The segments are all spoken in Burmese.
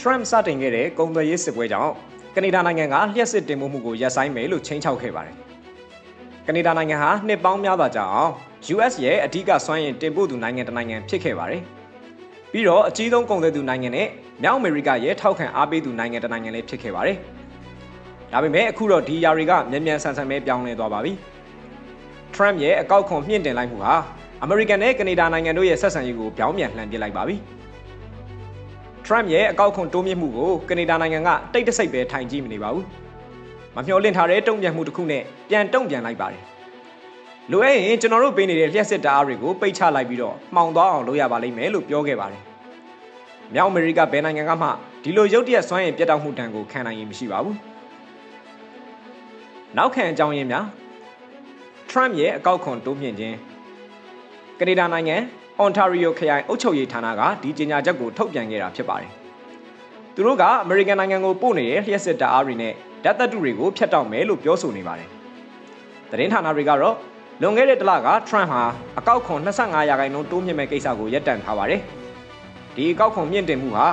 Trump စတင်ခဲ့တဲ့ကုန်သွယ်ရေးစစ်ပွဲကြောင့်ကနေဒါနိုင်ငံကလျှက်စစ်တင်ပို့မှုကိုရပ်ဆိုင်းမယ်လို့ချိန်ချောက်ခဲ့ပါတယ်။ကနေဒါနိုင်ငံဟာနှစ်ပေါင်းများစွာကြာအောင် US ရဲ့အဓိကစွမ်းရည်တင်ပို့သူနိုင်ငံတစ်နိုင်ငံဖြစ်ခဲ့ပါတယ်။ပြီးတော့အကြီးဆုံးကုန်သွယ်သူနိုင်ငံနဲ့မြောက်အမေရိကရဲ့ထောက်ခံအားပေးသူနိုင်ငံတစ်နိုင်ငံလည်းဖြစ်ခဲ့ပါတယ်။ဒါပေမဲ့အခုတော့ဒီຢာတွေကမြန်မြန်ဆန်ဆန်ပဲပြောင်းလဲသွားပါပြီ။ Trump ရဲ့အကောက်ခွန်မြင့်တင်လိုက်မှုဟာအမေရိကန်နဲ့ကနေဒါနိုင်ငံတို့ရဲ့ဆက်ဆံရေးကိုပြောင်းပြန်လှန်ပစ်လိုက်ပါပြီ။ Trump ရဲ့အကောက်ခွန်တိုးမြင့်မှုကိုကနေဒါနိုင်ငံကတိတ်တဆိတ်ပဲထိုင်ကြည့်မနေပါဘူး။မမျှော်လင့်ထားတဲ့တုံ့ပြန်မှုတစ်ခုနဲ့ပြန်တုံ့ပြန်လိုက်ပါတယ်။လိုအပ်ရင်ကျွန်တော်တို့ပေးနေတဲ့လျှက်စစ်တအားတွေကိုပိတ်ချလိုက်ပြီးတော့မှောင်သွားအောင်လုပ်ရပါလိမ့်မယ်လို့ပြောခဲ့ပါတယ်။မြောက်အမေရိကဘယ်နိုင်ငံကမှဒီလိုရုတ်တရက်စွမ်းရည်ပြတ်တောက်မှုတန်ကိုခံနိုင်ရင်မရှိပါဘူး။နောက်ခံအကြောင်းရင်းများ Trump ရဲ့အကောက်ခွန်တိုးမြင့်ခြင်းကနေဒါနိုင်ငံ အွန်တာရီယိုခရိုင်အုပ်ချုပ်ရေးဌာနကဒီကြေညာချက်ကိုထုတ်ပြန်ခဲ့တာဖြစ်ပါတယ်။သူတို့ကအမေရိကန်နိုင်ငံကိုပို့နေတဲ့လျှက်စစ်တအားတွေနဲ့ဓာတ်သက်တုတွေကိုဖျက်တောက်မယ်လို့ပြောဆိုနေပါတယ်။သတင်းဌာနတွေကတော့လွန်ခဲ့တဲ့တလက Trump ဟာအကောက်ခွန်25ရာခိုင်နှုန်းတိုးမြင့်မဲ့ကိစ္စကိုရပ်တန့်ထားပါတယ်။ဒီအကောက်ခွန်မြင့်တင်မှုဟာ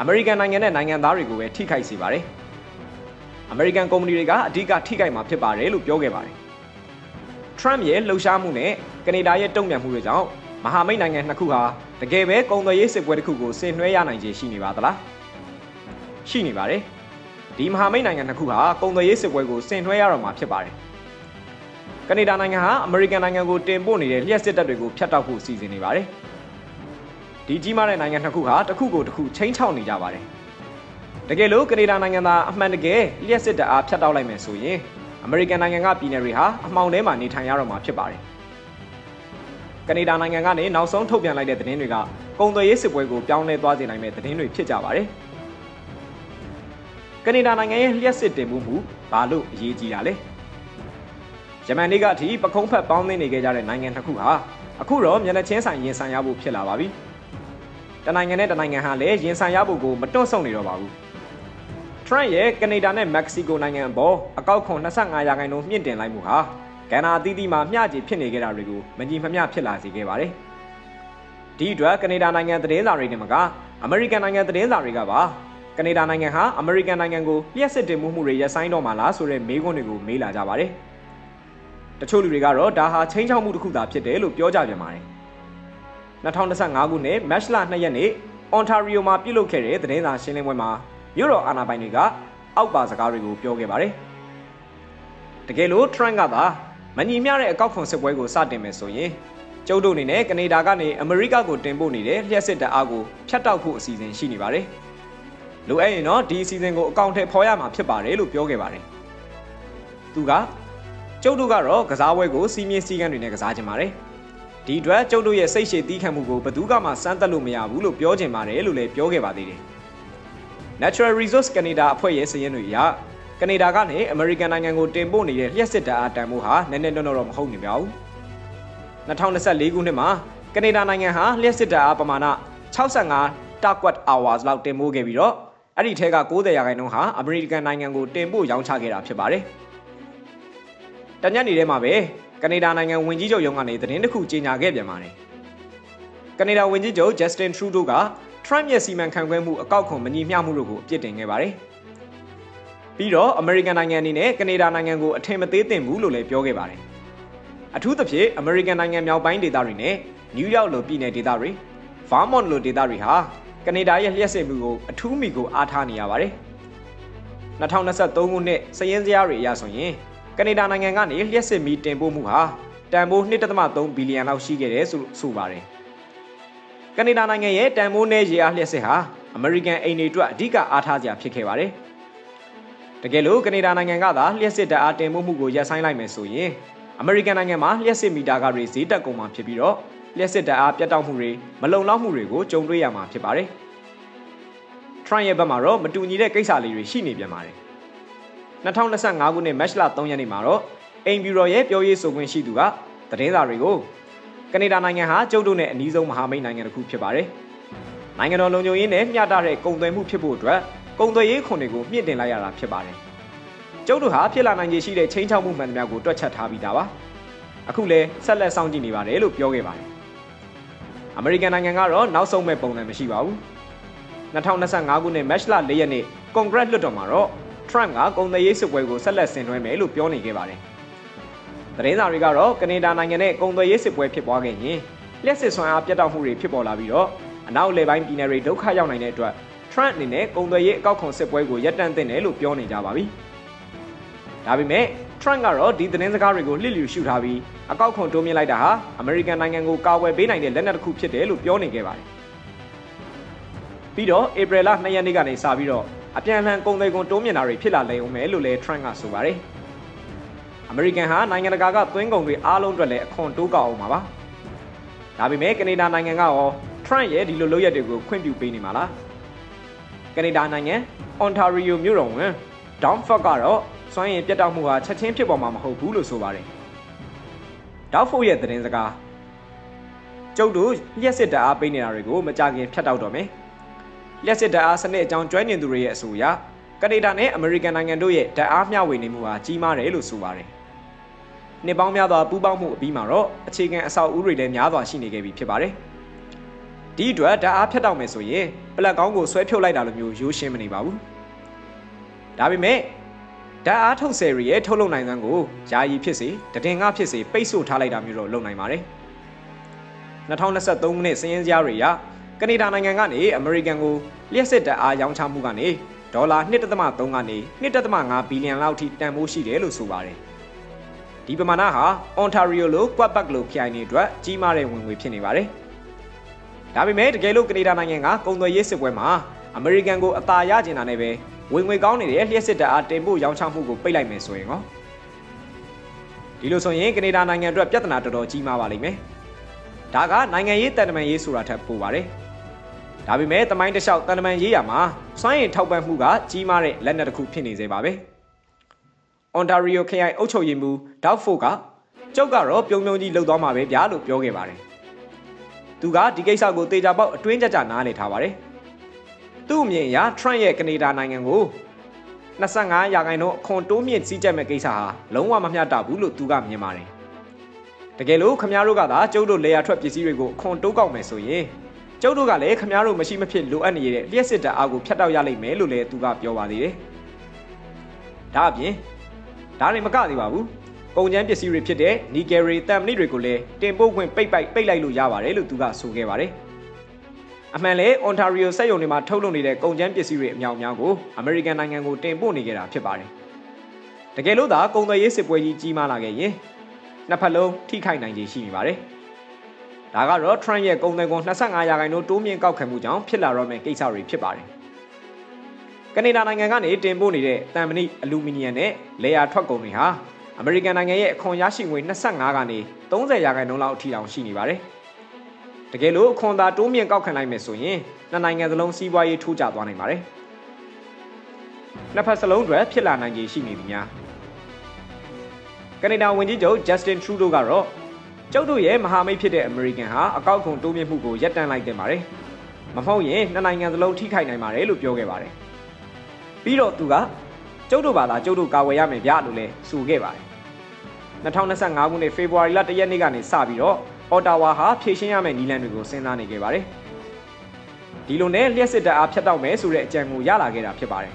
အမေရိကန်နိုင်ငံနဲ့နိုင်ငံသားတွေကိုပဲထိခိုက်စေပါတယ်။အမေရိကန်ကုမ္ပဏီတွေကအဓိကထိခိုက်မှာဖြစ်ပါတယ်လို့ပြောခဲ့ပါတယ်။ Trump ရဲ့လှုပ်ရှားမှုနဲ့ကနေဒါရဲ့တုံ့ပြန်မှုတွေကြောင့် မဟာမိတ်နိုင်ငံနှစ်ခုဟာတကယ်ပဲကုန်သွယ်ရေးစစ်ပွဲတစ်ခုကိုဆင်နွှဲရနိုင်ခြေရှိနေပါသလားရှိနေပါတယ်ဒီမဟာမိတ်နိုင်ငံနှစ်ခုဟာကုန်သွယ်ရေးစစ်ပွဲကိုဆင်နွှဲရတော့မှာဖြစ်ပါတယ်ကနေဒါနိုင်ငံဟာအမေရိကန်နိုင်ငံကိုတင်ပို့နေတဲ့လျှက်စစ်တပ်တွေကိုဖျက်တောက်ဖို့စီစဉ်နေပါတယ်ဒီကြီးမားတဲ့နိုင်ငံနှစ်ခုဟာတစ်ခုကိုတစ်ခုချိန်ချောက်နေကြပါတယ်တကယ်လို့ကနေဒါနိုင်ငံသားအမှန်တကယ်လျှက်စစ်တပ်အားဖျက်တောက်လိုက်မယ်ဆိုရင်အမေရိကန်နိုင်ငံကပြည်နယ်တွေဟာအမှောင်ထဲမှာနေထိုင်ရတော့မှာဖြစ်ပါတယ်။ ကနေဒါနိုင်ငံကနေနောက်ဆုံးထုတ်ပြန်လိုက်တဲ့သတင်းတွေကကုန်သွယ်ရေးစစ်ပွဲကိုပြောင်းလဲသွားစေနိုင်မဲ့သတင်းတွေဖြစ်ကြပါတယ်။ကနေဒါနိုင်ငံရဲ့လျှက်စစ်တင်မှုမှုဘာလို့အရေးကြီးတာလဲ။ယမန်နေ့ကအထိပခုံးဖက်ပေါင်းသင်းနေခဲ့ကြတဲ့နိုင်ငံတစ်ခုဟာအခုတော့မျက်နှာချင်းဆိုင်ရင်ဆိုင်ရဖို့ဖြစ်လာပါပြီ။တနိုင်ငံနဲ့တနိုင်ငံဟာလည်းရင်ဆိုင်ရဖို့ကိုမတွန့်ဆုတ်နေတော့ပါဘူး။ Trump ရဲ့ကနေဒါနဲ့မက္ကဆီကိုနိုင်ငံအပေါ်အကောက်ခွန်25ရာခိုင်နှုန်းမြင့်တင်လိုက်မှုဟာ ကဏ္ဍအသီးသီးမှာမျှခြေဖြစ်နေကြတာတွေကိုမညီမမျှဖြစ်လာစေခဲ့ပါတယ်။ဒီအတွက်ကနေဒါနိုင်ငံသတင်းစာတွေနဲ့မကအမေရိကန်နိုင်ငံသတင်းစာတွေကပါကနေဒါနိုင်ငံဟာအမေရိကန်နိုင်ငံကိုလျှက်စစ်တင်မှုမှုတွေရပ်ဆိုင်းတော့မှာလားဆိုတဲ့မေးခွန်းတွေကိုမေးလာကြပါတယ်။တချို့လူတွေကတော့ဒါဟာချင်းချောက်မှုတစ်ခုသာဖြစ်တယ်လို့ပြောကြပြန်ပါတယ်။2025ခုနှစ်မတ်လ2ရက်နေ့အွန်တာရီယိုမှာပြုလုပ်ခဲ့တဲ့သတင်းစာရှင်းလင်းပွဲမှာမြို့တော်အာဏာပိုင်တွေကအောက်ပါစကားတွေကိုပြောခဲ့ပါတယ်။တကယ်လို့ Trump ကသာ မညီမျှတဲ့အကောက်ခွန်စစ်ပွဲကိုစတင်မယ်ဆိုရင်ကျုပ်တို့အနေနဲ့ကနေဒါကနေအမေရိကကိုတင်ပို့နေတဲ့လျှက်စစ်တအားကိုဖျက်တောက်ဖို့အစီအစဉ်ရှိနေပါတယ်။လိုအပ်ရင်တော့ဒီအစီအစဉ်ကိုအကောင့်ထဲဖော်ရမှာဖြစ်ပါတယ်လို့ပြောခဲ့ပါတယ်။သူကကျုပ်တို့ကတော့ကစားပွဲကိုစီးမြင့်စည်းကမ်းတွေနဲ့ကစားကြပါတယ်။ဒီအတွက်ကျုပ်တို့ရဲ့စိတ်ရှည်တီးခံမှုကိုဘယ်သူမှစမ်းသပ်လို့မရဘူးလို့ပြောချင်ပါတယ်လို့လည်းပြောခဲ့ပါသေးတယ်။ Natural Resource Canada အဖွဲ့ရဲ့စာရင်းတွေအရ ကနေဒါကနေအမေရိကန်နိုင်ငံကိုတင်ပို့နေတဲ့လျှက်စစ်ဓာတ်အားတန်ဖိုးဟာနည်းနည်းတော့တော့မဟုတ်နေပါဘူး2024ခုနှစ်မှာကနေဒါနိုင်ငံဟာလျှက်စစ်ဓာတ်အားပမာဏ65တာကွတ် hours လောက်တင်ပို့ခဲ့ပြီးတော့အဲ့ဒီထဲက90ရာခိုင်နှုန်းဟာအမေရိကန်နိုင်ငံကိုတင်ပို့ရောင်းချခဲ့တာဖြစ်ပါတယ်တညနေထဲမှာပဲကနေဒါနိုင်ငံဝင်ကြီးချုပ်ရုံးကနေသတင်းတစ်ခုကြေညာခဲ့ပြန်ပါတယ်ကနေဒါဝင်ကြီးချုပ် Justin Trudeau က Trump ရဲ့စီမံခန့်ခွဲမှုအကောက်ခွန်မညီမျှမှုတို့ကိုအပြစ်တင်ခဲ့ပါတယ်။ ပြီးတော့အမေရိကန်နိုင်ငံအနေနဲ့ကနေဒါနိုင်ငံကိုအထင်မသေးသင့်ဘူးလို့လည်းပြောခဲ့ပါတယ်။အထူးသဖြင့်အမေရိကန်နိုင်ငံမြောက်ပိုင်းဒေသတွေနဲ့နယူးယောက်လိုပြည်နယ်ဒေသတွေ၊ဗားမွန်လိုဒေသတွေဟာကနေဒါရဲ့လျှက်စစ်မှုကိုအထူးမိကိုအားထားနေရပါတယ်။2023ခုနှစ်စည်ရင်းစရာတွေအရဆိုရင်ကနေဒါနိုင်ငံကနေလျှက်စစ်မီတင်ပို့မှုဟာတန်ဖိုး1.3ဘီလီယံလောက်ရှိခဲ့တယ်ဆိုဆိုပါတယ်။ကနေဒါနိုင်ငံရဲ့တန်ဖိုးနဲ့ရေအားလျှက်စစ်ဟာအမေရိကန်အိမ်တွေအတွက်အဓိကအားထားစရာဖြစ်ခဲ့ပါတယ်။ တကယ်လို့ကနေဒါနိုင်ငံကသာလျှက်စစ်ဓာတ်အားတင်ပို့မှုကိုရပ်ဆိုင်းလိုက်မယ်ဆိုရင်အမေရိကန်နိုင်ငံမှာလျှက်စစ်မီတာကတွေဈေးတက်ကုန်မှာဖြစ်ပြီးတော့လျှက်စစ်ဓာတ်အားပြတ်တောက်မှုတွေမလုံလောက်မှုတွေကိုကြုံတွေ့ရမှာဖြစ်ပါတယ်။ Trump ရဲ့ဘက်မှာတော့မတူညီတဲ့ကိစ္စလေးတွေရှိနေပြန်ပါတယ်။2025ခုနှစ်မတ်လ3ရက်နေ့မှာတော့အိမ်ဘီရိုရဲ့ပြောရေးဆိုခွင့်ရှိသူကသတင်းစာတွေကိုကနေဒါနိုင်ငံဟာကျုပ်တို့နဲ့အနီးဆုံးမဟာမိတ်နိုင်ငံတစ်ခုဖြစ်ပါတယ်။နိုင်ငံတော်လုံခြုံရေးနဲ့မျှတတဲ့ကုန်သွယ်မှုဖြစ်ဖို့အတွက် ကုန်သွယ်ရေးခွန်တွေကိုမြင့်တင်လိုက်ရတာဖြစ်ပါတယ်။ကျုပ်တို့ဟာဖြစ်လာနိုင်ခြေရှိတဲ့ချင်းချောက်မှုမှန်သမျှကိုတွက်ချက်ထားပြီးသားပါ။အခုလည်းဆက်လက်စောင့်ကြည့်နေပါတယ်လို့ပြောခဲ့ပါတယ်။အမေရိကန်နိုင်ငံကတော့နောက်ဆုံးမဲ့ပုံစံမရှိပါဘူး။2025ခုနှစ်မတ်လ4ရက်နေ့ကွန်ဂရက်လွှတ်တော်မှာတော့ Trump ကကုန်သွယ်ရေးစစ်ပွဲကိုဆက်လက်ဆင်နွှဲမယ်လို့ပြောနေခဲ့ပါတယ်။သတင်းစာတွေကတော့ကနေဒါနိုင်ငံနဲ့ကုန်သွယ်ရေးစစ်ပွဲဖြစ်ပွားခဲ့ရင်လျှက်စစ်ဆွမ်းအားပြတ်တောက်မှုတွေဖြစ်ပေါ်လာပြီးတော့အနောက်လေပိုင်းပြည်နယ်တွေဒုက္ခရောက်နိုင်တဲ့အတွက် Trump အနေနဲ့ကုန်သွယ်ရေးအကောက်ခွန်စစ်ပွဲကိုရပ်တန့်သင့်တယ်လို့ပြောနေကြပါပြီ။ဒါပေမဲ့ Trump ကတော့ဒီသတင်းစကားတွေကိုလှစ်လျူရှုထားပြီးအကောက်ခွန်တိုးမြင့်လိုက်တာဟာအမေရိကန်နိုင်ငံကိုကာကွယ်ပေးနိုင်တဲ့လက်နက်တစ်ခုဖြစ်တယ်လို့ပြောနေခဲ့ပါတယ်။ပြီးတော့ဧပြီလ2ရက်နေ့ကနေစပြီးတော့အပြန်အလှန်ကုန်သွယ်ခွန်တိုးမြင့်တာတွေဖြစ်လာလိမ့်ဦးမယ်လို့လည်း Trump ကဆိုပါတယ်။အမေရိကန်ဟာနိုင်ငံတကာကသွင်းကုန်တွေအားလုံးအတွက်လည်းအခွန်တိုးကောက်အောင်ပါပါ။ဒါပေမဲ့ကနေဒါနိုင်ငံကရော Trump ရဲ့ဒီလိုလုပ်ရက်တွေကိုခွင့်ပြုပေးနေမှာလား။ ကနေဒါနိုင်ငံ Ontario မြို့တော်ဝန် Don Fox ကတော့စွမ်းရည်ပြတ်တောက်မှုဟာချက်ချင်းဖြစ်ပေါ်မှာမဟုတ်ဘူးလို့ဆိုပါတယ်။ဒေါက်ဖို့ရဲ့သတင်းစကားကျုပ်တို့လျှက်စစ်တအားပေးနေတာတွေကိုမကြခင်ဖြတ်တောက်တော့မယ်။လျှက်စစ်တအားစနစ်အကြောင်းကျွမ်းကျင်သူတွေရဲ့အဆိုအရကနေဒါနဲ့အမေရိကန်နိုင်ငံတို့ရဲ့ဓာတ်အားမျှဝေနေမှုဟာကြီးမားတယ်လို့ဆိုပါတယ်။နှစ်ပေါင်းများစွာပူးပေါင်းမှုအပြီးမှာတော့အခြေခံအဆောက်အဦတွေလည်းများစွာရှိနေခဲ့ပြီဖြစ်ပါတယ်။ ဒီအတွက်ဓာတ်အားဖြတ်တောက်မယ်ဆိုရင်ပလက်ကောင်းကိုဆွဲဖြုတ်လိုက်တာလိုမျိုးရိုးရှင်းမနေပါဘူး။ဒါပေမဲ့ဓာတ်အားထုတ်ဆယ်ရီရဲ့ထုတ်လုပ်နိုင်စွမ်းကိုယာယီဖြစ်စေတည်ငါဖြစ်စေပိတ်ဆို့ထားလိုက်တာမျိုးတော့လုပ်နိုင်ပါတယ်။2023ခုနှစ်စည်ရင်းစရာတွေရကနေဒါနိုင်ငံကနေအမေရိကန်ကိုလျှက်စစ်ဓာတ်အားရောင်းချမှုကနေဒေါ်လာ1.3ကနေ1.5ဘီလီယံလောက်ထိတန်ဖိုးရှိတယ်လို့ဆိုပါတယ်။ဒီပမာဏဟာ Ontario လို့ Quebec လို့ခရိုင်တွေအတွက်ကြီးမားတဲ့ဝင်ငွေဖြစ်နေပါတယ်။ ဒါပေမဲ့တကယ်လို့ကနေဒါနိုင်ငံကကုန်သွယ်ရေးစစ်ပွဲမှာအမေရိကန်ကိုအသာရကျင်တာနဲ့ပဲဝင်ငွေကောင်းနေတဲ့လျှက်စစ်တပ်အားတင်ပို့ရောင်းချမှုကိုပိတ်လိုက်မယ်ဆိုရင်ရောဒီလိုဆိုရင်ကနေဒါနိုင်ငံအတွက်ပြဿနာတော်တော်ကြီးမားပါလိမ့်မယ်ဒါကနိုင်ငံရေးတန်တမန်ရေးဆိုတာထက်ပိုပါတယ်ဒါပေမဲ့တမိုင်းတလျှောက်တန်တမန်ရေးရမှာစွမ်းရည်ထောက်ပံ့မှုကကြီးမားတဲ့လက်နက်တစ်ခုဖြစ်နေသေးပါပဲအွန်တာရီယိုခရိုင်အုပ်ချုပ်ရေးမှူးဒေါက်ဖို့ကကျုပ်ကတော့ပြုံပြုံကြီးလှုပ်သွားမှာပဲဗျာလို့ပြောခဲ့ပါတယ် သူကဒီကိစ္စကိုတေချာပေါက်အတွင်းကြကြနားလည်ထားပါတယ်သူ့အမြင်အရ Trump ရဲ့ကနေဒါနိုင်ငံကို25ရာခိုင်နှုန်းအခွန်တိုးမြင့်စည်းကြပ်မဲ့ကိစ္စဟာလုံးဝမမျှတဘူးလို့သူကမြင်ပါတယ်။တကယ်လို့ခမားတို့ကသာကျုပ်တို့လေယာထွက်ပစ္စည်းတွေကိုအခွန်တိုးကောက်မယ်ဆိုရင်ကျုပ်တို့ကလည်းခမားတို့မရှိမဖြစ်လိုအပ်နေတဲ့လျှက်စစ်တပ်အားကိုဖျက်တောက်ရလိမ့်မယ်လို့လည်းသူကပြောပါသေးတယ်။ဒါအပြင်ဒါတွေမကသေးပါဘူး။ ကုန်ကျန်းပစ္စည်းတွေဖြစ်တဲ့နီကယ်ရီတမ်မနစ်တွေကိုလည်းတင်ပို့ခွင့်ပိတ်ပိုက်ပိတ်လိုက်လို့ရပါတယ်လို့သူကဆိုခဲ့ပါတယ်။အမှန်လဲ Ontario စက်ရုံတွေမှာထုတ်လုပ်နေတဲ့ကုန်ကျန်းပစ္စည်းတွေအများအများကို American နိုင်ငံကိုတင်ပို့နေကြတာဖြစ်ပါတယ်။တကယ်လို့သာကုန်သွယ်ရေးစစ်ပွဲကြီးကြီးမားလာခဲ့ရင်နှစ်ဖက်လုံးထိခိုက်နိုင်ခြေရှိနေပါတယ်။ဒါကတော့ Trump ရဲ့ကုန်သွယ်ခွန်25ရာခိုင်နှုန်းတိုးမြင့်ကောက်ခံမှုကြောင့်ဖြစ်လာတော့မယ့်ကိစ္စတွေဖြစ်ပါတယ်။ကနေဒါနိုင်ငံကနေတင်ပို့နေတဲ့တန်မဏိအလူမီနီယံနဲ့လေယာထွက်ကုန်တွေဟာ အမေရိကန်နိုင်ငံရဲ့အခွန်ရရှိငွေ25ကနေ30ရာခိုင်နှုန်းလောက်အထိတောင်ရှိနေပါတယ်။တကယ်လို့အခွန်သာတိုးမြင့်ကောက်ခံလိုက်မယ်ဆိုရင်နှစ်နိုင်ငံစလုံးစီးပွားရေးထိုးကျသွားနိုင်ပါတယ်နှစ်ဖက်စလုံးတွေဖြစ်လာနိုင်ခြေရှိနေသည်များကနေဒါဝန်ကြီးချုပ် Justin Trudeau ကတော့ကျုပ်တို့ရဲ့မဟာမိတ်ဖြစ်တဲ့အမေရိကန်ဟာအကောက်ခွန်တိုးမြင့်မှုကိုရပ်တန့်လိုက်တင်ပါတယ်မဟုတ်ရင်နှစ်နိုင်ငံစလုံးထိခိုက်နိုင်ပါတယ်လို့ပြောခဲ့ပါတယ်ပြီးတော့သူက ကျုပ်တို့ဘာသာကျုပ်တို့ကာဝယ်ရမယ်ဗျလို့လည်းဆိုခဲ့ပါတယ်2025ခုနှစ်ဖေဖော်ဝါရီလ1ရက်နေ့ကနေစပြီးတော့အော်တာဝါဟာဖြည့်ရှင်းရမယ့်နည်းလမ်းတွေကိုစဉ်းစားနေခဲ့ပါတယ်။ဒီလိုနဲ့လျှက်စစ်တပ်အားဖျက်တောက်မယ်ဆိုတဲ့အကြံကိုရလာခဲ့တာဖြစ်ပါတယ်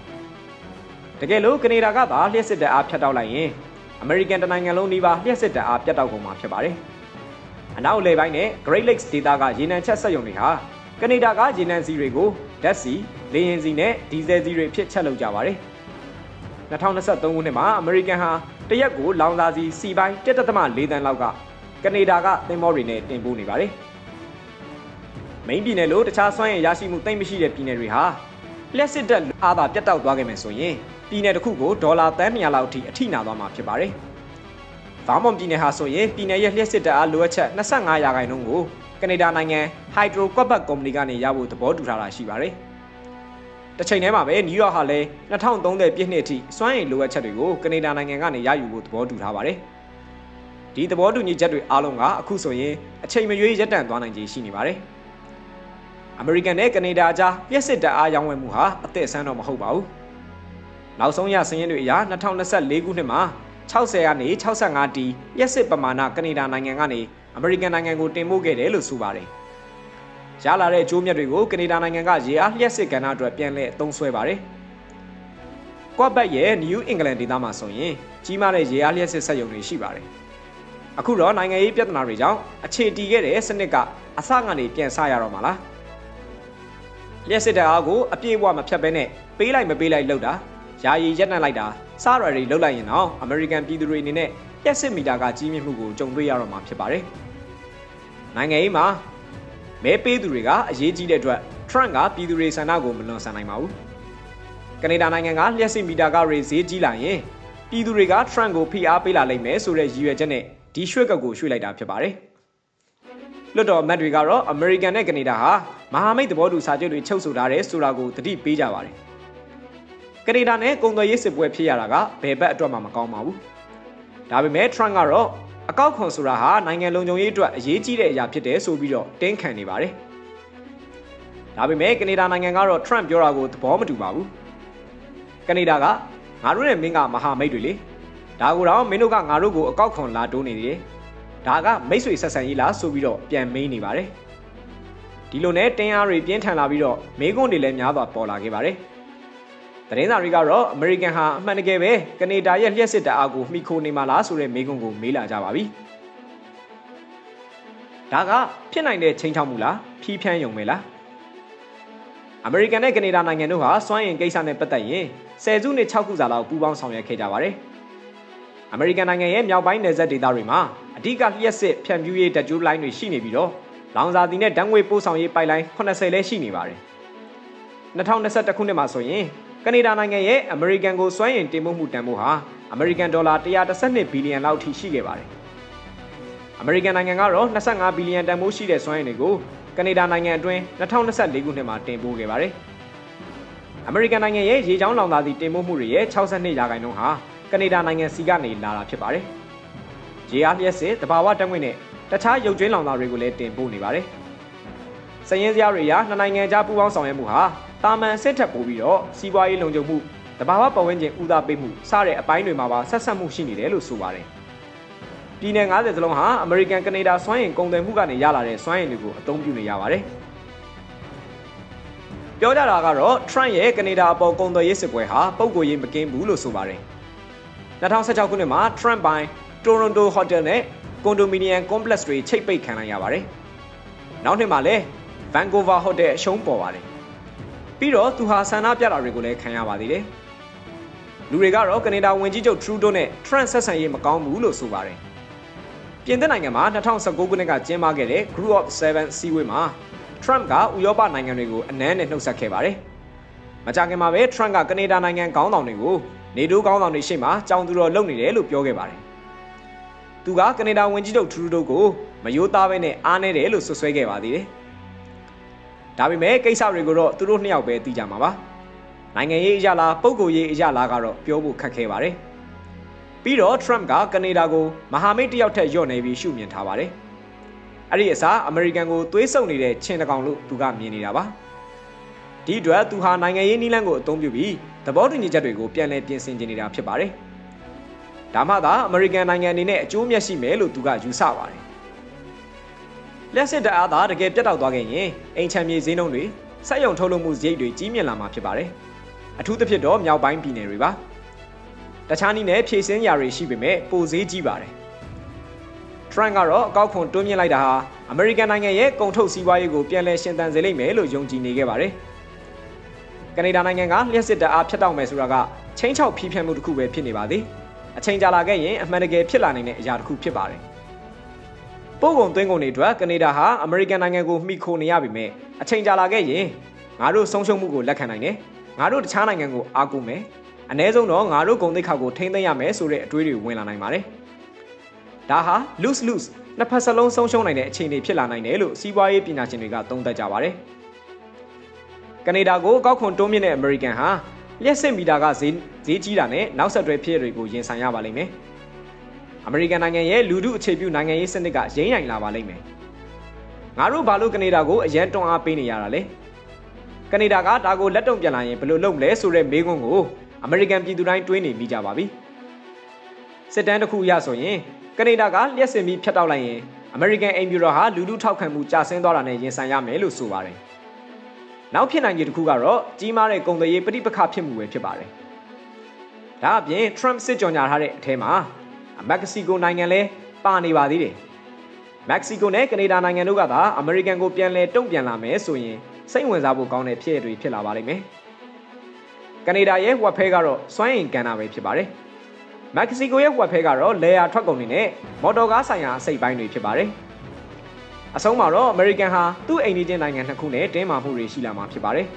။တကယ်လို့ကနေဒါကသာလျှက်စစ်တပ်အားဖျက်တောက်လိုက်ရင်အမေရိကန်တနိုင်ငံလုံးနှီးပါလျှက်စစ်တပ်အားပြတ်တောက်ကုန်မှာဖြစ်ပါတယ်။အနောက်လေပိုင်းနဲ့ Great Lakes ဒေသကရေနံချက်စက်ရုံတွေဟာကနေဒါကရေနံစီတွေကိုဓာတ်စီလေယာဉ်စီနဲ့ဒီဇယ်စီတွေဖြစ်ချက်လုပ်ကြပါတယ်။ 2023ခုနှစ်မှာအမေရိကန်ဟာတရက်ကိုလောင်စာစီစီပိုင်း1.4တန်းလောက်ကကနေဒါကသင်္ဘောတွေနဲ့တင်ပို့နေပါတယ်။မိန်ပြည်နယ်လို့တခြားစွမ်းရည်ရရှိမှုသိမ့်မရှိတဲ့ပြည်နယ်တွေဟာလျှက်စစ်တပ်အားသာပြတ်တောက်သွားခဲ့မယ်ဆိုရင်ပြည်နယ်တစ်ခုကိုဒေါ်လာတန်း200လောက်အထိအထိနာသွားမှာဖြစ်ပါတယ်။ဗာမွန်ပြည်နယ်ဟာဆိုရင်ပြည်နယ်ရဲ့လျှက်စစ်တပ်အားလိုအပ်ချက်25ရာခိုင်နှုန်းကိုကနေဒါနိုင်ငံ Hydro Quebec ကုမ္ပဏီကနေရဖို့သဘောတူထားတာရှိပါတယ်။ တစ်ချိန်တည်းမှာပဲနယူးယောက်ဟာလည်း2030ပြည့်နှစ်အထိစွမ်းရည်လိုအပ်ချက်တွေကိုကနေဒါနိုင်ငံကနေရယူဖို့သဘောတူထားပါတယ်။ဒီသဘောတူညီချက်တွေအားလုံးကအခုဆိုရင်အချိန်မရွေးရပ်တန့်သွားနိုင်ခြေရှိနေပါတယ်။အမေရိကန်နဲ့ကနေဒါအကြားပြက်စစ်တပ်အားရောင်းဝယ်မှုဟာအသက်ဆန်းတော့မဟုတ်ပါဘူး။နောက်ဆုံးရစည်ရင်းတွေအရ2024ခုနှစ်မှာ60ကနေ65တီပြက်စစ်ပမာဏကနေဒါနိုင်ငံကနေအမေရိကန်နိုင်ငံကိုတင်ပို့ခဲ့တယ်လို့ဆိုပါတယ်။ ရလာတဲ့အကျိုးမြတ်တွေကိုကနေဒါနိုင်ငံကရေအားလျှက်စစ်ကဏ္ဍအတွက်ပြန်လည်အသုံးဆွဲပါတယ်။ကွက်ဘက်ရဲ့ New England ဒေသမှာဆိုရင်ကြီးမားတဲ့ရေအားလျှက်စစ်စက်ရုံတွေရှိပါတယ်။အခုတော့နိုင်ငံရေးပြဿနာတွေကြောင့်အခြေတည်ခဲ့တဲ့စနစ်ကအစကနေပြန်ဆရတော့မှာလား။လျှက်စစ်တပ်အားကိုအပြည့်အဝမဖြတ်ဘဲနဲ့ပေးလိုက်မပေးလိုက်လောက်တာယာယီရက်နှက်လိုက်တာစားရတွေလောက်လိုက်ရင်တော့အမေရိကန်ပြည်သူတွေအနေနဲ့လျှက်စစ်မီတာကကြီးမြင့်မှုကိုကြုံတွေ့ရတော့မှာဖြစ်ပါတယ်။နိုင်ငံရေးမှာ မဲပေးသူတွေကအရေးကြီးတဲ့အတွက် Trump ကပြည်သူတွေဆန္ဒကိုမလွန်ဆန်နိုင်ပါဘူး။ကနေဒါနိုင်ငံကလျှက်စစ်မီတာကရေဈေးကြီးလာရင်ပြည်သူတွေက Trump ကိုဖိအားပေးလာလိမ့်မယ်ဆိုတဲ့ရည်ရွယ်ချက်နဲ့ဒီရွှေ့ကပ်ကိုရွှေ့လိုက်တာဖြစ်ပါတယ်။လွတ်တော်အမတ်တွေကတော့အမေရိကန်နဲ့ကနေဒါဟာမဟာမိတ်သဘောတူစာချုပ်တွေချုပ်ဆိုထားတယ်ဆိုတာကိုသတိပေးကြပါတယ်။ကနေဒါနဲ့ကုန်သွယ်ရေးစစ်ပွဲဖြစ်ရတာကဘယ်ဘက်အတွက်မှမကောင်းပါဘူး။ဒါပေမဲ့ Trump ကတော့ အကောက်ခွန်ဆိုတာဟာနိုင်ငံလုံခြုံရေးအတွက်အရေးကြီးတဲ့အရာဖြစ်တယ်ဆိုပြီးတော့တင်းခံနေပါတယ်။ဒါပေမဲ့ကနေဒါနိုင်ငံကတော့ Trump ပြောတာကိုသဘောမတူပါဘူး။ကနေဒါကငါတို့နဲ့မင်းကမဟာမိတ်တွေလေ။ဒါကိုတော့မင်းတို့ကငါတို့ကိုအကောက်ခွန်လာတိုးနေတယ်။ဒါကမိတ်ဆွေဆက်ဆံရေးလားဆိုပြီးတော့ပြန်မေးနေပါတယ်။ဒီလိုနဲ့တင်းအားတွေပြင်းထန်လာပြီးတော့မေးခွန်းတွေလည်းများစွာပေါ်လာခဲ့ပါတယ်။ သတင်းစာတွေကတော့အမေရိကန်ဟာအမှန်တကယ်ပဲကနေဒါရဲ့လျှက်စစ်တအားကိုမှီခိုနေမှာလားဆိုတဲ့မေးခွန်းကိုမေးလာကြပါပြီ။ဒါကဖြစ်နိုင်တဲ့ချိန်ချောက်မှုလားဖြီးဖြန်းယုံပဲလား။အမေရိကန်နဲ့ကနေဒါနိုင်ငံတို့ဟာစွမ်းအင်ကိစ္စနဲ့ပတ်သက်ရင်ဆယ်စုနှစ်6ခုစာလောက်ပူးပေါင်းဆောင်ရွက်ခဲ့ကြပါတယ်။အမေရိကန်နိုင်ငံရဲ့မြောက်ပိုင်းနယ်စပ်ဒေသတွေမှာအဓိကလျှက်စစ်ဖြန့်ဖြူးရေးဓာတ်ကြိုးလိုင်းတွေရှိနေပြီးတော့လောင်စာတီနဲ့ဓာတ်ငွေပို့ဆောင်ရေးပိုက်လိုင်း80လည်းရှိနေပါတယ်။2021ခုနှစ်မှာဆိုရင် ကနေဒါနိုင်ငံရဲ့အမေရိကန်ကိုစွမ်းအင်တင်ပို့မှုတန်ဖိုးဟာအမေရိကန်ဒေါ်လာ112ဘီလီယံလောက်ထိရှိခဲ့ပါတယ်။အမေရိကန်နိုင်ငံကတော့25ဘီလီယံတန်ဖိုးရှိတဲ့စွမ်းအင်တွေကိုကနေဒါနိုင်ငံအတွင်း2024ခုနှစ်မှာတင်ပို့ခဲ့ပါတယ်။အမေရိကန်နိုင်ငံရဲ့ရေချောင်းလောင်စာဆီတင်ပို့မှုတွေရဲ့62ရာခိုင်နှုန်းဟာကနေဒါနိုင်ငံစီကနေလာတာဖြစ်ပါတယ်။ရေအားလျက်စစ်တဘာဝတက်ငွေနဲ့တခြားရုပ်ကျွင်းလောင်စာတွေကိုလည်းတင်ပို့နေပါတယ်။စည်ရင်းစရာတွေရာနှစ်နိုင်ငံကြားပူးပေါင်းဆောင်ရွက်မှုဟာ တာမန်စစ်ထက်ပိုပြီးတော့စီးပွားရေးလုံခြုံမှုတဘာဝပတ်ဝန်းကျင်ဦးစားပေးမှုစတဲ့အပိုင်းတွေမှာပါဆက်ဆက်မှုရှိနေတယ်လို့ဆိုပါတယ်။ပြည်내90စလုံးဟာအမေရိကန်ကနေဒါစွမ်းအင်ကုန်သွယ်မှုကနေရလာတဲ့စွမ်းအင်တွေကိုအသုံးပြုနေရပါတယ်။ပြောကြတာကတော့ Trump ရဲ့ကနေဒါအပေါ်ကုန်သွယ်ရေးစစ်ပွဲဟာပုံကိုရေးမကင်းဘူးလို့ဆိုပါတယ်။2016ခုနှစ်မှာ Trump ပိုင် Toronto Hotel နဲ့ Condominium Complex တွေချိတ်ပိတ်ခံလိုက်ရပါတယ်။နောက်နှစ်မှာလည်း Vancouver Hotel အရှုံးပေါ်ပါတယ် ပြီးတော့သူဟာဆန္ဒပြတာတွေကိုလည်းခံရပါသေးတယ်။လူတွေကတော့ကနေဒါဝန်ကြီးချုပ် Trudeau နဲ့ Trump ဆက်ဆံရေးမကောင်းဘူးလို့ဆိုပါတယ်။ပြင်သစ်နိုင်ငံမှာ2019ခုနှစ်ကကျင်းပခဲ့တဲ့ Group of 7စီးဝေးမှာ Trump ကဥရောပနိုင်ငံတွေကိုအနမ်းနဲ့နှုတ်ဆက်ခဲ့ပါတယ်။မကြခင်မှာပဲ Trump ကကနေဒါနိုင်ငံခေါင်းဆောင်တွေကိုနေတိုးခေါင်းဆောင်တွေရှေ့မှာကြောင်သူတော်လုပ်နေတယ်လို့ပြောခဲ့ပါတယ်။သူကကနေဒါဝန်ကြီးချုပ် Trudeau ကိုမယိုးသားပဲနဲ့အားနေတယ်လို့ဆွဆွဲခဲ့ပါသေးတယ်။ ဒါပေမဲ့ကိစ္စတွေကိုတော့သူတို့နှစ်ယောက်ပဲသိကြမှာပါနိုင်ငံရေးအရာလားပုံကိုရေးအရာလားကတော့ပြောဖို့ခက်ခဲပါတယ်ပြီးတော့ Trump ကကနေဒါကိုမဟာမိတ်တယောက်ထက်ညော့နေပြီးရှုမြင်ထားပါတယ်အဲ့ဒီအစားအမေရိကန်ကိုသွေးဆုံနေတဲ့ချင်းတကောင်လို့သူကမြင်နေတာပါဒီအတွက်သူဟာနိုင်ငံရေးနည်းလမ်းကိုအသုံးပြုပြီးသဘောတူညီချက်တွေကိုပြန်လည်ပြင်ဆင်နေတာဖြစ်ပါတယ်ဒါမှသာအမေရိကန်နိုင်ငံအနေနဲ့အကျိုးမြတ်ရှိမယ်လို့သူကယူဆပါတယ် လက်စစ်တအားသာတကယ်ပြတ်တောက်သွားခဲ့ရင်အိမ်ချမ်းမြေဈေးနှုန်းတွေစက်ရုံထုတ်လုပ်မှုစရိတ်တွေကြီးမြင့်လာမှာဖြစ်ပါတယ်။အထူးသဖြင့်တော့မြောက်ပိုင်းပြည်နယ်တွေပါ။တခြားနည်းနဲ့ဖြည့်ဆင်းရာတွေရှိပေမဲ့ပိုဈေးကြီးပါတယ်။ Trump ကတော့အကောက်ခွန်တွန်းမြင့်လိုက်တာဟာအမေရိကန်နိုင်ငံရဲ့ကုန်ထုတ်စီးပွားရေးကိုပြန်လည်ရှင်သန်စေလိမ့်မယ်လို့ယုံကြည်နေခဲ့ပါတယ်။ကနေဒါနိုင်ငံကလျှက်စစ်တအားဖျက်တောက်မယ်ဆိုတာကချင်းချောက်ဖြီးဖြန့်မှုတစ်ခုပဲဖြစ်နေပါသေး။အချိန်ကြာလာခဲ့ရင်အမှန်တကယ်ဖြစ်လာနိုင်တဲ့အရာတစ်ခုဖြစ်ပါတယ်။ ပို့ကုန်သွင်းကုန်တွေအတွက်ကနေဒါဟာအမေရိကန်နိုင်ငံကိုမှီခိုနေရပြီမဲ့အချိန်ကြာလာခဲ့ရင်ငါတို့ဆုံးရှုံးမှုကိုလက်ခံနိုင်တယ်ငါတို့တခြားနိုင်ငံကိုအားကိုးမယ်အ ਨੇ ဆုံးတော့ငါတို့ဂုံတိတ်ခါကိုထိမ့်သိမ်းရမယ်ဆိုတဲ့အတွေးတွေဝင်လာနိုင်ပါတယ်ဒါဟာ lose lose နှစ်ဖက်စလုံးဆုံးရှုံးနိုင်တဲ့အခြေအနေဖြစ်လာနိုင်တယ်လို့စီးပွားရေးပညာရှင်တွေကသုံးသပ်ကြပါတယ်ကနေဒါကိုကောက်ခွန်တွန်းမြင့်တဲ့အမေရိကန်ဟာလျှက်စစ်မီတာကဈေးဈေးကြီးတာနဲ့နောက်ဆက်တွဲဖြစ်ရတွေကိုရင်ဆိုင်ရပါလိမ့်မယ်။ အမေရိကန်နိုင်ငံရဲ့လူထုအခြေပြုနိုင်ငံရေးစနစ်ကရိမ့်နိုင်လာပါလိမ့်မယ်ငါတို့ဘာလို့ကနေဒါကိုအရန်တွန်းအားပေးနေရတာလဲကနေဒါကဒါကိုလက်တုံပြန်လာရင်ဘယ်လိုလုပ်မလဲဆိုတဲ့မေးခွန်းကိုအမေရိကန်ပြည်သူတိုင်းတွေးနေမိကြပါပြီစစ်တမ်းတစ်ခုရဆိုရင်ကနေဒါကလျှက်စင်ပြီးဖြတ်တောက်လိုက်ရင်အမေရိကန်အိမ်ဖြူတော်ဟာလူလူထောက်ခံမှုကျဆင်းသွားတာနဲ့ရင်ဆိုင်ရမယ်လို့ဆိုပါတယ်။နောက်ဖြစ်နိုင်ခြေတစ်ခုကတော့ကြီးမားတဲ့ကုန်သွယ်ရေးပဋိပက္ခဖြစ်မှုပဲဖြစ်ပါတယ်။ဒါအပြင် Trump စစ်ကြော်ညာထားတဲ့အထဲမှာ မက္ကဆီကိုနိုင်ငံလည်းပါနေပါသေးတယ်။မက္ကဆီကိုနဲ့ကနေဒါနိုင်ငံတို့ကသာအမေရိကန်ကိုပြန်လည်တုံ့ပြန်လာမယ်ဆိုရင်စိတ်ဝင်စားဖို့ကောင်းတဲ့ဖြစ်ရတွေဖြစ်လာပါလိမ့်မယ်။ကနေဒါရဲ့ဝက်ဖဲကတော့စွမ်းအင်ကန်တာပဲဖြစ်ပါတယ်။မက္ကဆီကိုရဲ့ဝက်ဖဲကတော့လေယာထွက်ကုန်တွေနဲ့မော်တော်ကားဆိုင်ရာအစိတ်ပိုင်းတွေဖြစ်ပါတယ်။အဆုံးမှာတော့အမေရိကန်ဟာသူ့အိမ်နီးချင်းနိုင်ငံနှစ်ခုနဲ့တင်းမာမှုတွေရှိလာမှာဖြစ်ပါတယ်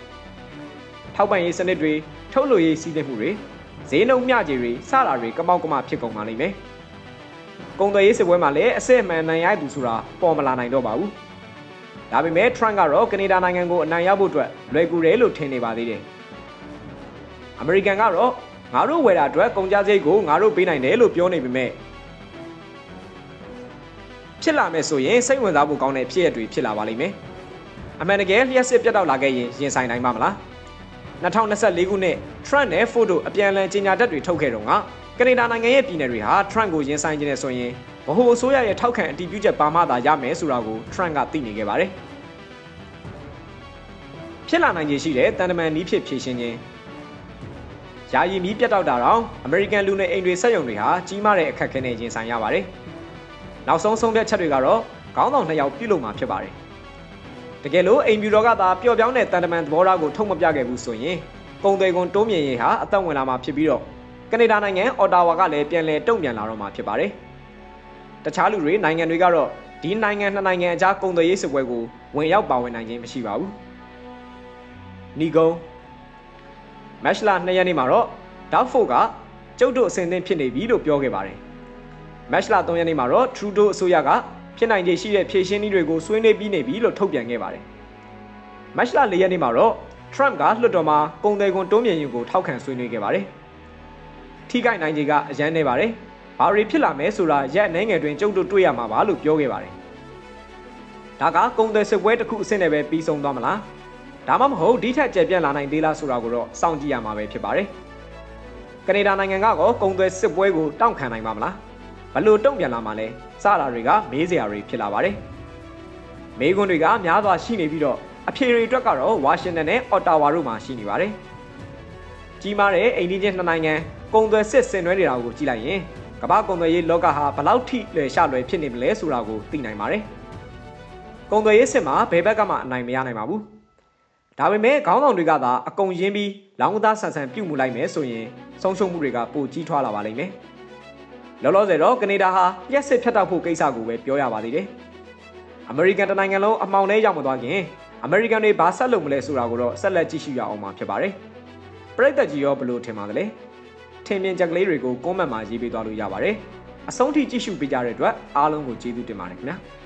။ထောက်ပံ့ရေးစနစ်တွေထုတ်လုပ်ရေးစီးနှင်းမှုတွေဈေးနှုန်းမျှခြေတွေစတာတွေကမောက်ကမဖြစ်ကုန်ပါလိမ့်မယ်။ ကုန်သွယ်ရေးစစ်ပွဲမှာလည်းအစစ်အမှန်နိုင်ရသူဆိုတာပေါ်မလာနိုင်တော့ပါဘူး။ဒါပေမဲ့ Trump ကတော့ကနေဒါနိုင်ငံကိုအနိုင်ရဖို့အတွက်လွယ်ကူတယ်လို့ထင်နေပါသေးတယ်။အမေရိကန်ကတော့ငါတို့ဝယ်တာအတွက်ကုန်ကြစရိတ်ကိုငါတို့ပေးနိုင်တယ်လို့ပြောနေပေမဲ့ဖြစ်လာမယ်ဆိုရင်စိတ်ဝင်စားဖို့ကောင်းတဲ့ဖြစ်ရတွေဖြစ်လာပါလိမ့်မယ်။အမှန်တကယ်လျှက်စစ်ပြတ်တောက်လာခဲ့ရင်ရင်ဆိုင်နိုင်ပါမလား။2024ခုနှစ် Trump နဲ့ Photo အပြန်အလှန်ကြေညာချက်တွေထုတ်ခဲ့တော့က ကနေဒါနိုင်ငံရဲ့ပြည်နယ်တွေဟာ Trump ကိုရင်ဆိုင်ခြင်းနဲ့ဆိုရင်ဗဟိုအစိုးရရဲ့ထောက်ခံအတည်ပြုချက်ပါမှသာရမယ်ဆိုတာကို Trump ကသိနေခဲ့ပါတယ်။ဖြစ်လာနိုင်ခြေရှိတဲ့တန်တမန်နီးဖြစ်ဖြည့်ရှင်းခြင်းယာယီမီးပြတ်တောက်တာတော့အမေရိကန်လူနေအိမ်တွေစက်ရုံတွေဟာကြီးမားတဲ့အခက်အခဲနဲ့ရင်ဆိုင်ရပါတယ်။နောက်ဆုံးဆုံးဖြတ်ချက်တွေကတော့ခေါင်းဆောင်နှစ်ယောက်ပြုလုပ်မှာဖြစ်ပါတယ်။တကယ်လို့အိမ်ဖြူတော်ကသာပျော့ပြောင်းတဲ့တန်တမန်သဘောထားကိုထုတ်မပြခဲ့ဘူးဆိုရင်ကုန်သွယ်ကွန်တိုးမြင့်ရေးဟာအသက်ဝင်လာမှာဖြစ်ပြီးတော့ ကနေဒါနိုင်ငံအော်တာဝါကလည်းပြန်လည်တုံ့ပြန်လာတော့မှာဖြစ်ပါတယ်။တခြားလူတွေနိုင်ငံတွေကတော့ဒီနိုင်ငံနှစ်နိုင်ငံအကြားကုန်သွယ်ရေးစစ်ပွဲကိုဝင်ရောက်ပါဝင်နိုင်ခြင်းမရှိပါဘူး။နီဂုံမက်ရှလာ2ရက်နေ့မှာတော့ဒေါက်ဖို့ကကျုပ်တို့အစင်သင့်ဖြစ်နေပြီလို့ပြောခဲ့ပါတယ်။မက်ရှလာ3ရက်နေ့မှာတော့ Trudeau အစိုးရကဖြစ်နိုင်ခြေရှိတဲ့ဖြည့်ရှင်းနည်းတွေကိုဆွေးနွေးပြီးနေပြီလို့ထုတ်ပြန်ခဲ့ပါတယ်။မက်ရှလာ4ရက်နေ့မှာတော့ Trump ကလွှတ်တော်မှာကုန်သွယ်ခွန်တိုးမြင့်ရေးကိုထောက်ခံဆွေးနွေးခဲ့ပါတယ်။ ထိခိုက်နိုင်ခြေကအရန်နေပါတယ်။ဘာတွေဖြစ်လာမဲဆိုတာရက်အနေငယ်တွင်ကျုပ်တို့တွေ့ရမှာပါလို့ပြောခဲ့ပါတယ်။ဒါကကုန်သွယ်စစ်ပွဲတစ်ခုအဆင့်နဲ့ပဲပြီးဆုံးသွားမလား။ဒါမှမဟုတ်ဒီထက်ကျယ်ပြန့်လာနိုင်သေးလားဆိုတာကိုတော့စောင့်ကြည့်ရမှာပဲဖြစ်ပါတယ်။ကနေဒါနိုင်ငံကတော့ကုန်သွယ်စစ်ပွဲကိုတောင့်ခံနိုင်ပါမလား။ဘလို့တုံ့ပြန်လာမှာလဲ။စတာတွေကမေးစရာတွေဖြစ်လာပါတယ်။မေးခွန်းတွေကများစွာရှိနေပြီးတော့အဖြေတွေအတွက်ကတော့ဝါရှင်တန်နဲ့အော်တာဝါတို့မှာရှိနေပါတယ်။ကြီးမားတဲ့အိန္ဒိယနှစ်နိုင်ငံ ကုန်သွယ်စစ်ဆင်နွှဲနေတာကိုကြည့်လိုက်ရင်ကမ္ဘာကုန်သွယ်ရေးလောကဟာဘလောက်ထိလွယ်ရှလွယ်ဖြစ်နေမလဲဆိုတာကိုသိနိုင်ပါတယ်။ကုန်သွယ်ရေးစစ်မှာဘယ်ဘက်ကမှအနိုင်မရနိုင်ပါဘူး။ဒါပေမဲ့ခေါင်းဆောင်တွေကသာအကုန်ရင်းပြီးလောင်းသားဆန်ဆန်ပြုတ်မှုလိုက်မယ်ဆိုရင်ဆုံးရှုံးမှုတွေကပိုကြီးထွားလာပါလိမ့်မယ်။လောလောဆယ်တော့ကနေဒါဟာလျှက်စစ်ဖြတ်တောက်ဖို့ကိစ္စကိုပဲပြောရပါသေးတယ်။အမေရိကန်တနိုင်ငံလုံးအမှောင်ထဲရောက်မသွားခင်အမေရိကန်တွေဘာဆက်လုပ်မလဲဆိုတာကိုတော့ဆက်လက်ကြည့်ရှုရအောင်မှာဖြစ်ပါတယ်။ပရိသတ်ကြီးရောဘယ်လိုထင်ပါသလဲ။ ထင်မြင်ချက်ကလေးတွေကိုကွန်မန့်မှာရေးပေးသွားလို့ရပါတယ်။အဆုံးထိကြည့်ရှုပေးကြတဲ့အတွက်အားလုံးကိုကျေးဇူးတင်ပါတယ်ခင်ဗျာ။